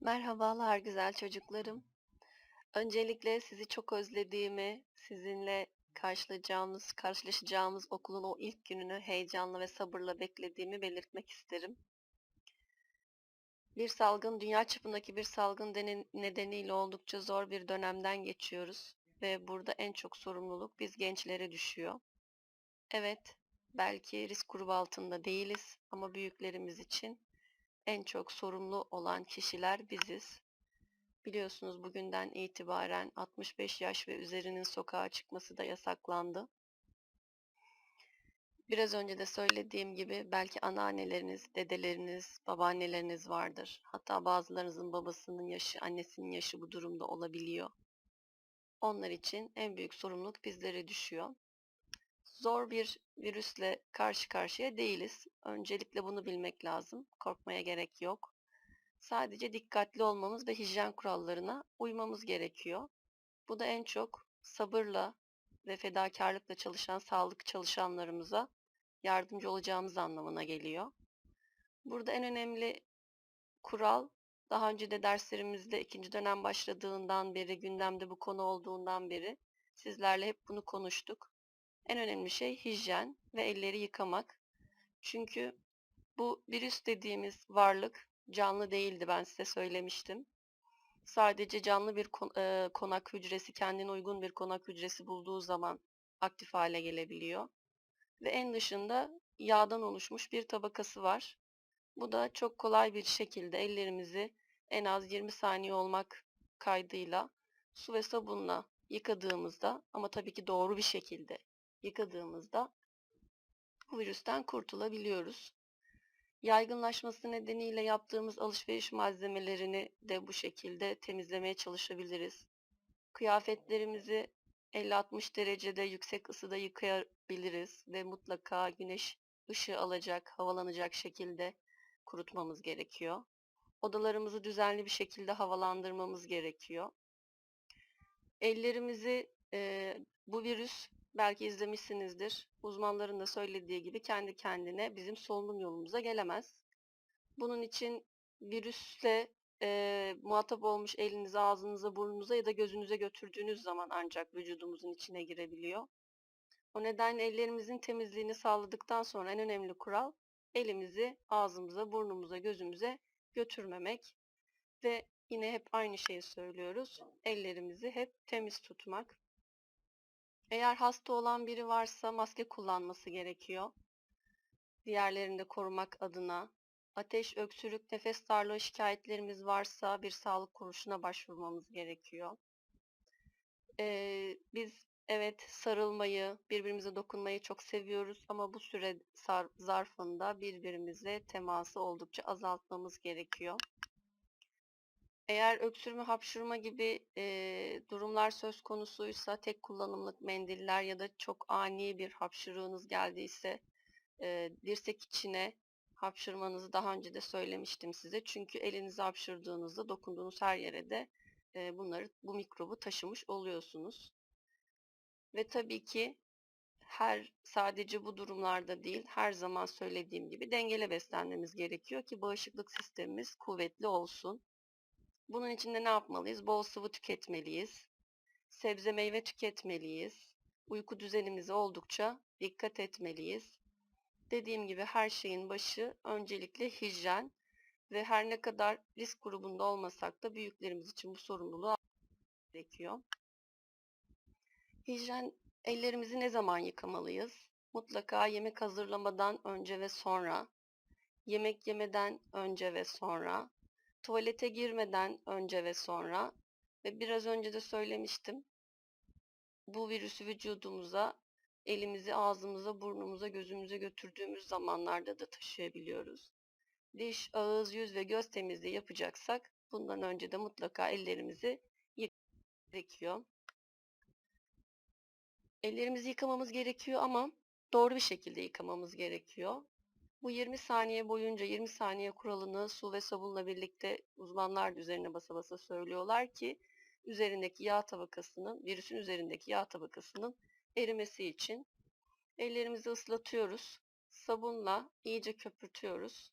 Merhabalar güzel çocuklarım. Öncelikle sizi çok özlediğimi, sizinle karşılayacağımız, karşılaşacağımız okulun o ilk gününü heyecanla ve sabırla beklediğimi belirtmek isterim. Bir salgın, dünya çapındaki bir salgın nedeniyle oldukça zor bir dönemden geçiyoruz ve burada en çok sorumluluk biz gençlere düşüyor. Evet, belki risk grubu altında değiliz ama büyüklerimiz için en çok sorumlu olan kişiler biziz. Biliyorsunuz bugünden itibaren 65 yaş ve üzerinin sokağa çıkması da yasaklandı. Biraz önce de söylediğim gibi belki anneanneleriniz, dedeleriniz, babaanneleriniz vardır. Hatta bazılarınızın babasının yaşı, annesinin yaşı bu durumda olabiliyor. Onlar için en büyük sorumluluk bizlere düşüyor. Zor bir virüsle karşı karşıya değiliz. Öncelikle bunu bilmek lazım. Korkmaya gerek yok. Sadece dikkatli olmamız ve hijyen kurallarına uymamız gerekiyor. Bu da en çok sabırla ve fedakarlıkla çalışan sağlık çalışanlarımıza yardımcı olacağımız anlamına geliyor. Burada en önemli kural daha önce de derslerimizde ikinci dönem başladığından beri gündemde bu konu olduğundan beri sizlerle hep bunu konuştuk. En önemli şey hijyen ve elleri yıkamak. Çünkü bu virüs dediğimiz varlık canlı değildi ben size söylemiştim. Sadece canlı bir kon- konak hücresi, kendine uygun bir konak hücresi bulduğu zaman aktif hale gelebiliyor. Ve en dışında yağdan oluşmuş bir tabakası var. Bu da çok kolay bir şekilde ellerimizi en az 20 saniye olmak kaydıyla su ve sabunla yıkadığımızda ama tabii ki doğru bir şekilde yıkadığımızda bu virüsten kurtulabiliyoruz. Yaygınlaşması nedeniyle yaptığımız alışveriş malzemelerini de bu şekilde temizlemeye çalışabiliriz. Kıyafetlerimizi 50-60 derecede yüksek ısıda yıkayabiliriz ve mutlaka güneş ışığı alacak, havalanacak şekilde kurutmamız gerekiyor. Odalarımızı düzenli bir şekilde havalandırmamız gerekiyor. Ellerimizi e, bu virüs belki izlemişsinizdir. Uzmanların da söylediği gibi kendi kendine bizim solunum yolumuza gelemez. Bunun için virüsle e, muhatap olmuş elinize, ağzınıza, burnunuza ya da gözünüze götürdüğünüz zaman ancak vücudumuzun içine girebiliyor. O nedenle ellerimizin temizliğini sağladıktan sonra en önemli kural elimizi ağzımıza, burnumuza, gözümüze götürmemek ve yine hep aynı şeyi söylüyoruz. Ellerimizi hep temiz tutmak. Eğer hasta olan biri varsa maske kullanması gerekiyor. Diğerlerini de korumak adına. Ateş, öksürük, nefes darlığı şikayetlerimiz varsa bir sağlık kuruluşuna başvurmamız gerekiyor. Ee, biz evet sarılmayı, birbirimize dokunmayı çok seviyoruz ama bu süre zarfında birbirimize teması oldukça azaltmamız gerekiyor. Eğer öksürme, hapşurma gibi e, durumlar söz konusuysa tek kullanımlık mendiller ya da çok ani bir hapşırığınız geldiyse e, dirsek içine hapşırmanızı daha önce de söylemiştim size. Çünkü elinizi hapşırdığınızda dokunduğunuz her yere de e, bunları bu mikrobu taşımış oluyorsunuz. Ve tabii ki her sadece bu durumlarda değil, her zaman söylediğim gibi dengeli beslenmemiz gerekiyor ki bağışıklık sistemimiz kuvvetli olsun. Bunun için de ne yapmalıyız? Bol sıvı tüketmeliyiz. Sebze meyve tüketmeliyiz. Uyku düzenimize oldukça dikkat etmeliyiz. Dediğim gibi her şeyin başı öncelikle hijyen ve her ne kadar risk grubunda olmasak da büyüklerimiz için bu sorumluluğu gerekiyor. Hijyen ellerimizi ne zaman yıkamalıyız? Mutlaka yemek hazırlamadan önce ve sonra, yemek yemeden önce ve sonra, tuvalete girmeden önce ve sonra ve biraz önce de söylemiştim. Bu virüsü vücudumuza, elimizi ağzımıza, burnumuza, gözümüze götürdüğümüz zamanlarda da taşıyabiliyoruz. Diş, ağız, yüz ve göz temizliği yapacaksak bundan önce de mutlaka ellerimizi yıkamak gerekiyor. Ellerimizi yıkamamız gerekiyor ama doğru bir şekilde yıkamamız gerekiyor. Bu 20 saniye boyunca 20 saniye kuralını su ve sabunla birlikte uzmanlar da üzerine basa basa söylüyorlar ki üzerindeki yağ tabakasının, virüsün üzerindeki yağ tabakasının erimesi için ellerimizi ıslatıyoruz. Sabunla iyice köpürtüyoruz.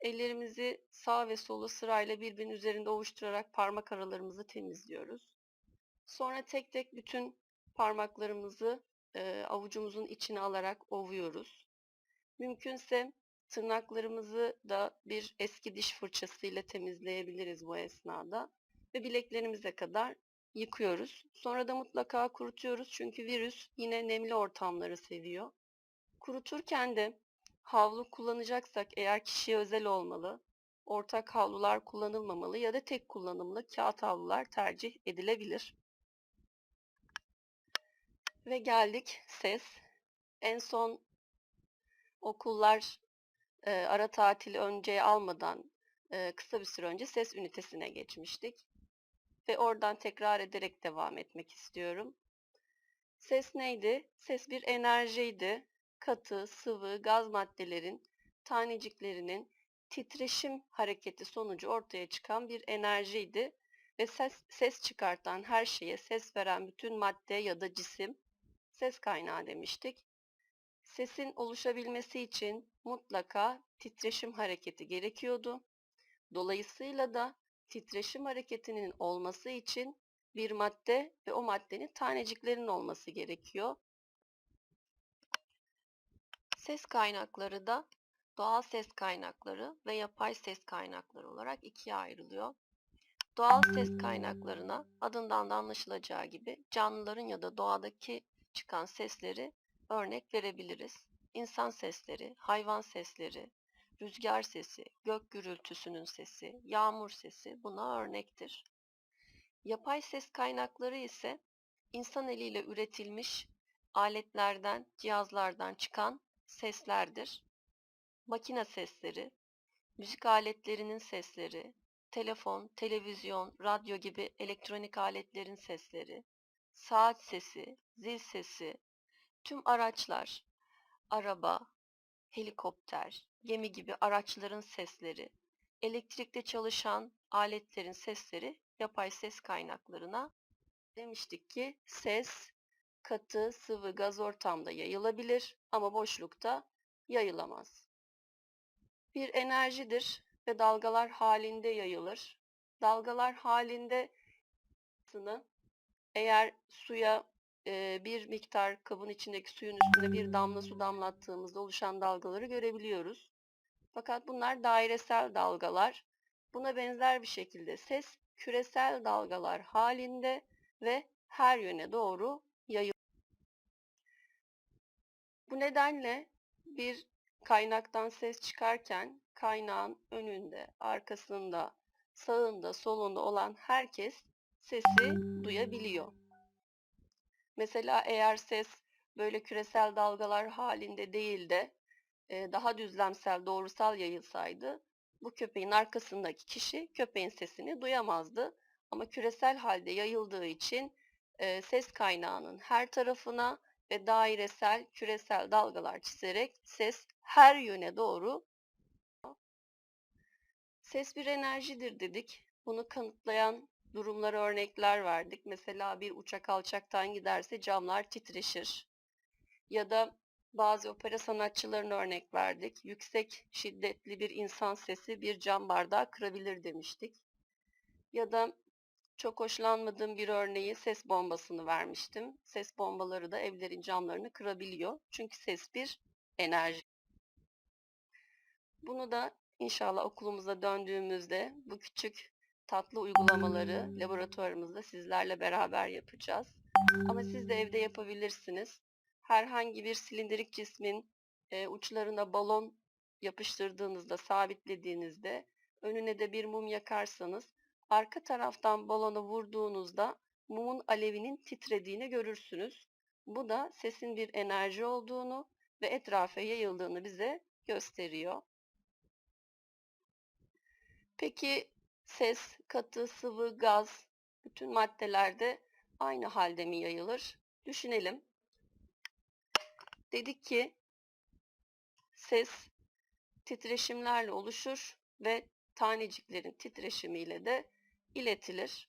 Ellerimizi sağ ve solu sırayla birbirinin üzerinde ovuşturarak parmak aralarımızı temizliyoruz. Sonra tek tek bütün parmaklarımızı e, avucumuzun içine alarak ovuyoruz. Mümkünse tırnaklarımızı da bir eski diş fırçasıyla temizleyebiliriz bu esnada ve bileklerimize kadar yıkıyoruz. Sonra da mutlaka kurutuyoruz çünkü virüs yine nemli ortamları seviyor. Kuruturken de havlu kullanacaksak eğer kişiye özel olmalı, ortak havlular kullanılmamalı ya da tek kullanımlı kağıt havlular tercih edilebilir. Ve geldik ses. En son okullar e, ara tatili önce almadan e, kısa bir süre önce ses ünitesine geçmiştik. Ve oradan tekrar ederek devam etmek istiyorum. Ses neydi? Ses bir enerjiydi. Katı, sıvı, gaz maddelerin taneciklerinin titreşim hareketi sonucu ortaya çıkan bir enerjiydi ve ses, ses çıkartan her şeye, ses veren bütün madde ya da cisim ses kaynağı demiştik. Sesin oluşabilmesi için mutlaka titreşim hareketi gerekiyordu. Dolayısıyla da titreşim hareketinin olması için bir madde ve o maddenin taneciklerinin olması gerekiyor. Ses kaynakları da doğal ses kaynakları ve yapay ses kaynakları olarak ikiye ayrılıyor. Doğal ses kaynaklarına adından da anlaşılacağı gibi canlıların ya da doğadaki çıkan sesleri örnek verebiliriz. İnsan sesleri, hayvan sesleri, rüzgar sesi, gök gürültüsünün sesi, yağmur sesi buna örnektir. Yapay ses kaynakları ise insan eliyle üretilmiş aletlerden, cihazlardan çıkan seslerdir. Makine sesleri, müzik aletlerinin sesleri, telefon, televizyon, radyo gibi elektronik aletlerin sesleri, saat sesi, zil sesi, tüm araçlar, araba, helikopter, gemi gibi araçların sesleri, elektrikle çalışan aletlerin sesleri yapay ses kaynaklarına demiştik ki ses katı, sıvı, gaz ortamda yayılabilir ama boşlukta yayılamaz. Bir enerjidir ve dalgalar halinde yayılır. Dalgalar halinde eğer suya e, bir miktar kabın içindeki suyun üstüne bir damla su damlattığımızda oluşan dalgaları görebiliyoruz. Fakat bunlar dairesel dalgalar. Buna benzer bir şekilde ses küresel dalgalar halinde ve her yöne doğru yayılır. Bu nedenle bir kaynaktan ses çıkarken kaynağın önünde, arkasında, sağında, solunda olan herkes sesi duyabiliyor. Mesela eğer ses böyle küresel dalgalar halinde değil de daha düzlemsel, doğrusal yayılsaydı bu köpeğin arkasındaki kişi köpeğin sesini duyamazdı. Ama küresel halde yayıldığı için ses kaynağının her tarafına ve dairesel, küresel dalgalar çizerek ses her yöne doğru Ses bir enerjidir dedik. Bunu kanıtlayan durumlara örnekler verdik. Mesela bir uçak alçaktan giderse camlar titreşir. Ya da bazı opera sanatçılarına örnek verdik. Yüksek şiddetli bir insan sesi bir cam bardağı kırabilir demiştik. Ya da çok hoşlanmadığım bir örneği ses bombasını vermiştim. Ses bombaları da evlerin camlarını kırabiliyor. Çünkü ses bir enerji. Bunu da inşallah okulumuza döndüğümüzde bu küçük tatlı uygulamaları laboratuvarımızda sizlerle beraber yapacağız. Ama siz de evde yapabilirsiniz. Herhangi bir silindirik cismin e, uçlarına balon yapıştırdığınızda, sabitlediğinizde önüne de bir mum yakarsanız arka taraftan balona vurduğunuzda mumun alevinin titrediğini görürsünüz. Bu da sesin bir enerji olduğunu ve etrafa yayıldığını bize gösteriyor. Peki ses, katı, sıvı, gaz bütün maddelerde aynı halde mi yayılır? Düşünelim. Dedik ki ses titreşimlerle oluşur ve taneciklerin titreşimiyle de iletilir.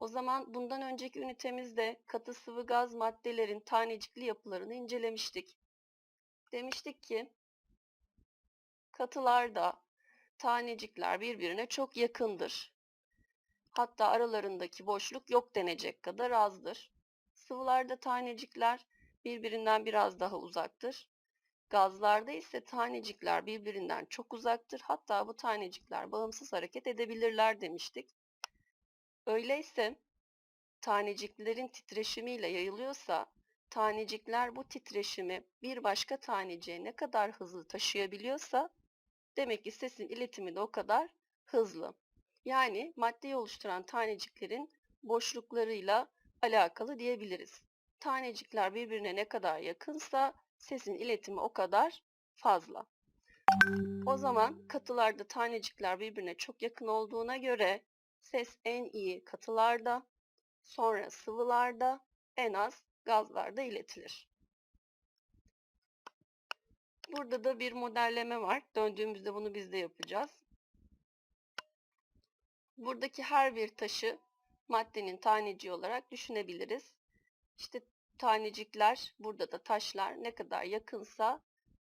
O zaman bundan önceki ünitemizde katı sıvı gaz maddelerin tanecikli yapılarını incelemiştik. Demiştik ki katılarda tanecikler birbirine çok yakındır. Hatta aralarındaki boşluk yok denecek kadar azdır. Sıvılarda tanecikler birbirinden biraz daha uzaktır. Gazlarda ise tanecikler birbirinden çok uzaktır. Hatta bu tanecikler bağımsız hareket edebilirler demiştik. Öyleyse taneciklerin titreşimiyle yayılıyorsa tanecikler bu titreşimi bir başka taneciğe ne kadar hızlı taşıyabiliyorsa demek ki sesin iletimi de o kadar hızlı. Yani maddeyi oluşturan taneciklerin boşluklarıyla alakalı diyebiliriz. Tanecikler birbirine ne kadar yakınsa sesin iletimi o kadar fazla. O zaman katılarda tanecikler birbirine çok yakın olduğuna göre ses en iyi katılarda, sonra sıvılarda, en az gazlarda iletilir. Burada da bir modelleme var. Döndüğümüzde bunu biz de yapacağız. Buradaki her bir taşı maddenin taneciği olarak düşünebiliriz. İşte tanecikler, burada da taşlar ne kadar yakınsa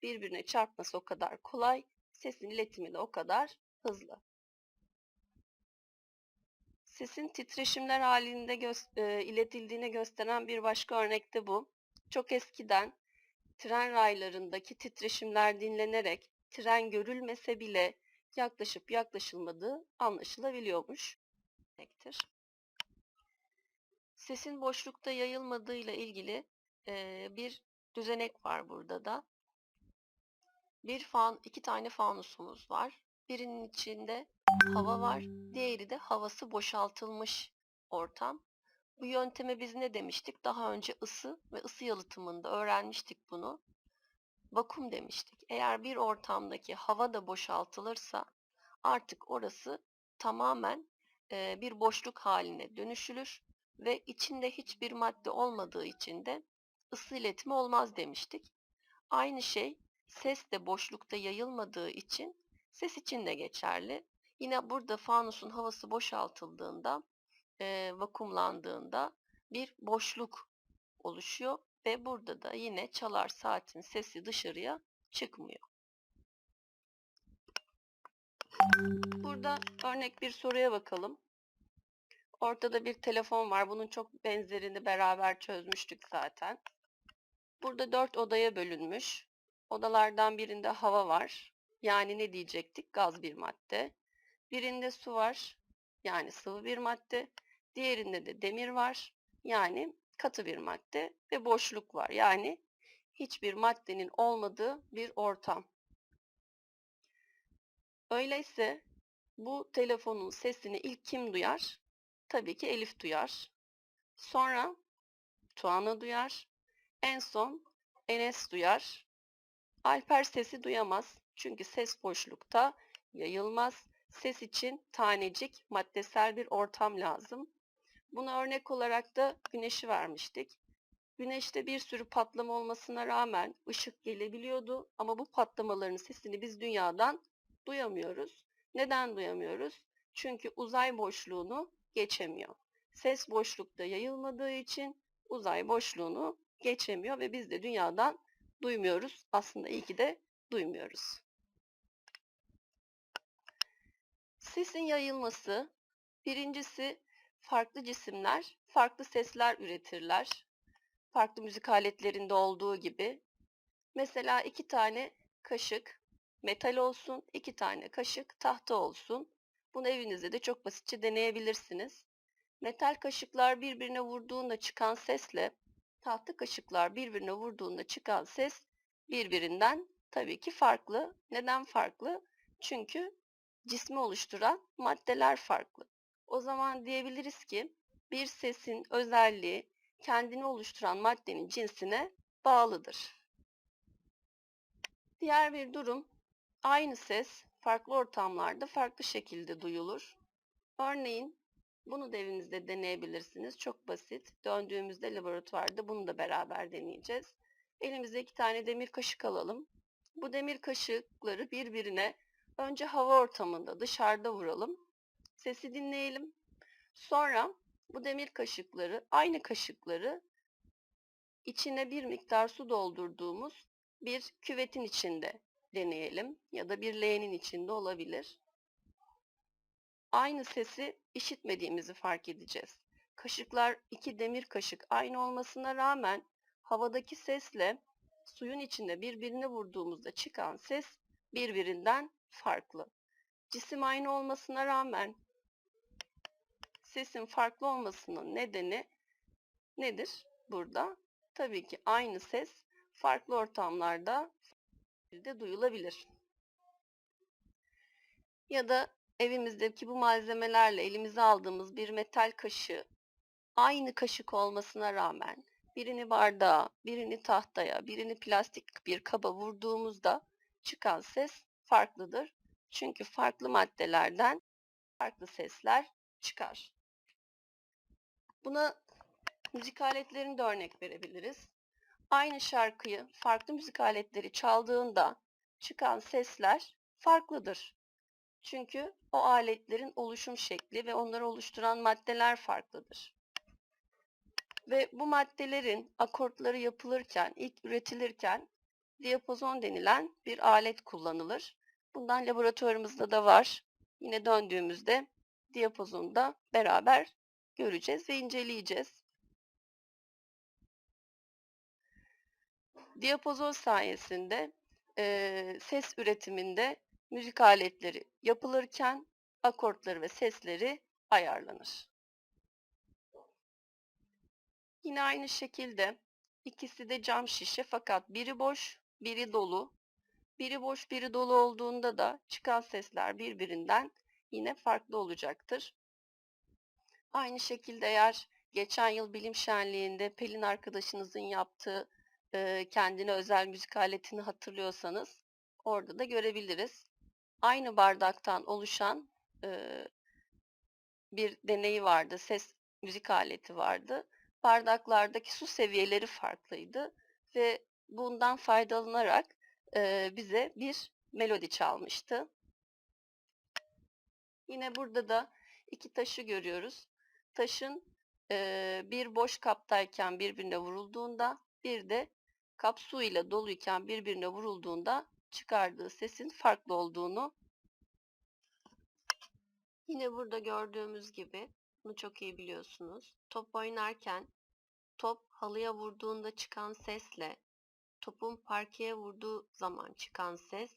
birbirine çarpması o kadar kolay, sesin iletimi de o kadar hızlı. Sesin titreşimler halinde gö- e, iletildiğini gösteren bir başka örnek de bu. Çok eskiden tren raylarındaki titreşimler dinlenerek tren görülmese bile yaklaşıp yaklaşılmadığı anlaşılabiliyormuş. demektir. Sesin boşlukta yayılmadığı ile ilgili e, bir düzenek var burada da. Bir fan, iki tane fanusumuz var. Birinin içinde hava var, diğeri de havası boşaltılmış ortam. Bu yönteme biz ne demiştik? Daha önce ısı ve ısı yalıtımında öğrenmiştik bunu. Vakum demiştik. Eğer bir ortamdaki hava da boşaltılırsa artık orası tamamen e, bir boşluk haline dönüşülür ve içinde hiçbir madde olmadığı için de ısı iletimi olmaz demiştik. Aynı şey ses de boşlukta yayılmadığı için ses için de geçerli. Yine burada fanusun havası boşaltıldığında, e, vakumlandığında bir boşluk oluşuyor ve burada da yine çalar saatin sesi dışarıya çıkmıyor. Burada örnek bir soruya bakalım. Ortada bir telefon var. Bunun çok benzerini beraber çözmüştük zaten. Burada dört odaya bölünmüş. Odalardan birinde hava var. Yani ne diyecektik? Gaz bir madde. Birinde su var. Yani sıvı bir madde. Diğerinde de demir var. Yani katı bir madde ve boşluk var. Yani hiçbir maddenin olmadığı bir ortam. Öyleyse bu telefonun sesini ilk kim duyar? Tabii ki Elif duyar. Sonra Tuana duyar. En son Enes duyar. Alper sesi duyamaz. Çünkü ses boşlukta yayılmaz. Ses için tanecik, maddesel bir ortam lazım. Buna örnek olarak da güneşi vermiştik. Güneşte bir sürü patlama olmasına rağmen ışık gelebiliyordu ama bu patlamaların sesini biz dünyadan duyamıyoruz. Neden duyamıyoruz? Çünkü uzay boşluğunu geçemiyor. Ses boşlukta yayılmadığı için uzay boşluğunu geçemiyor ve biz de dünyadan duymuyoruz. Aslında iyi ki de duymuyoruz. Sesin yayılması birincisi farklı cisimler farklı sesler üretirler. Farklı müzik aletlerinde olduğu gibi. Mesela iki tane kaşık metal olsun, iki tane kaşık tahta olsun. Bunu evinizde de çok basitçe deneyebilirsiniz. Metal kaşıklar birbirine vurduğunda çıkan sesle tahta kaşıklar birbirine vurduğunda çıkan ses birbirinden tabii ki farklı. Neden farklı? Çünkü cismi oluşturan maddeler farklı. O zaman diyebiliriz ki bir sesin özelliği kendini oluşturan maddenin cinsine bağlıdır. Diğer bir durum aynı ses farklı ortamlarda farklı şekilde duyulur. Örneğin bunu da evinizde deneyebilirsiniz. Çok basit. Döndüğümüzde laboratuvarda bunu da beraber deneyeceğiz. Elimize iki tane demir kaşık alalım. Bu demir kaşıkları birbirine önce hava ortamında dışarıda vuralım. Sesi dinleyelim. Sonra bu demir kaşıkları, aynı kaşıkları içine bir miktar su doldurduğumuz bir küvetin içinde deneyelim ya da bir L'nin içinde olabilir. Aynı sesi işitmediğimizi fark edeceğiz. Kaşıklar iki demir kaşık aynı olmasına rağmen havadaki sesle suyun içinde birbirine vurduğumuzda çıkan ses birbirinden farklı. Cisim aynı olmasına rağmen sesin farklı olmasının nedeni nedir burada? Tabii ki aynı ses farklı ortamlarda de duyulabilir. Ya da evimizdeki bu malzemelerle elimize aldığımız bir metal kaşığı aynı kaşık olmasına rağmen birini bardağa, birini tahtaya, birini plastik bir kaba vurduğumuzda çıkan ses farklıdır. Çünkü farklı maddelerden farklı sesler çıkar. Buna müzik aletlerini de örnek verebiliriz. Aynı şarkıyı farklı müzik aletleri çaldığında çıkan sesler farklıdır. Çünkü o aletlerin oluşum şekli ve onları oluşturan maddeler farklıdır. Ve bu maddelerin akortları yapılırken, ilk üretilirken diapazon denilen bir alet kullanılır. Bundan laboratuvarımızda da var. Yine döndüğümüzde diapazonu da beraber göreceğiz ve inceleyeceğiz. Diapazon sayesinde e, ses üretiminde müzik aletleri yapılırken akortları ve sesleri ayarlanır. Yine aynı şekilde ikisi de cam şişe fakat biri boş, biri dolu. Biri boş, biri dolu olduğunda da çıkan sesler birbirinden yine farklı olacaktır. Aynı şekilde eğer geçen yıl bilim şenliğinde Pelin arkadaşınızın yaptığı e, kendine özel müzik aletini hatırlıyorsanız orada da görebiliriz. Aynı bardaktan oluşan e, bir deneyi vardı, ses müzik aleti vardı. Bardaklardaki su seviyeleri farklıydı ve bundan faydalanarak e, bize bir melodi çalmıştı. Yine burada da iki taşı görüyoruz. Taşın e, bir boş kaptayken birbirine vurulduğunda bir de kap su ile doluyken birbirine vurulduğunda çıkardığı sesin farklı olduğunu yine burada gördüğümüz gibi bunu çok iyi biliyorsunuz. Top oynarken top halıya vurduğunda çıkan sesle topun parkeye vurduğu zaman çıkan ses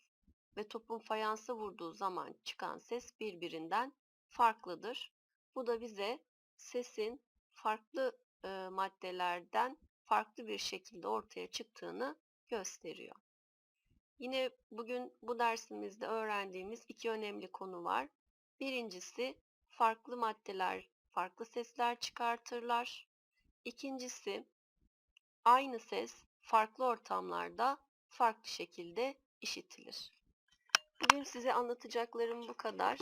ve topun fayansa vurduğu zaman çıkan ses birbirinden farklıdır. Bu da bize sesin farklı e, maddelerden farklı bir şekilde ortaya çıktığını gösteriyor. Yine bugün bu dersimizde öğrendiğimiz iki önemli konu var. Birincisi farklı maddeler farklı sesler çıkartırlar. İkincisi aynı ses farklı ortamlarda farklı şekilde işitilir. Bugün size anlatacaklarım bu kadar.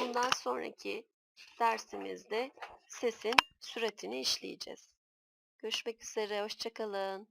Bundan sonraki dersimizde sesin süretini işleyeceğiz. Görüşmek üzere, hoşçakalın.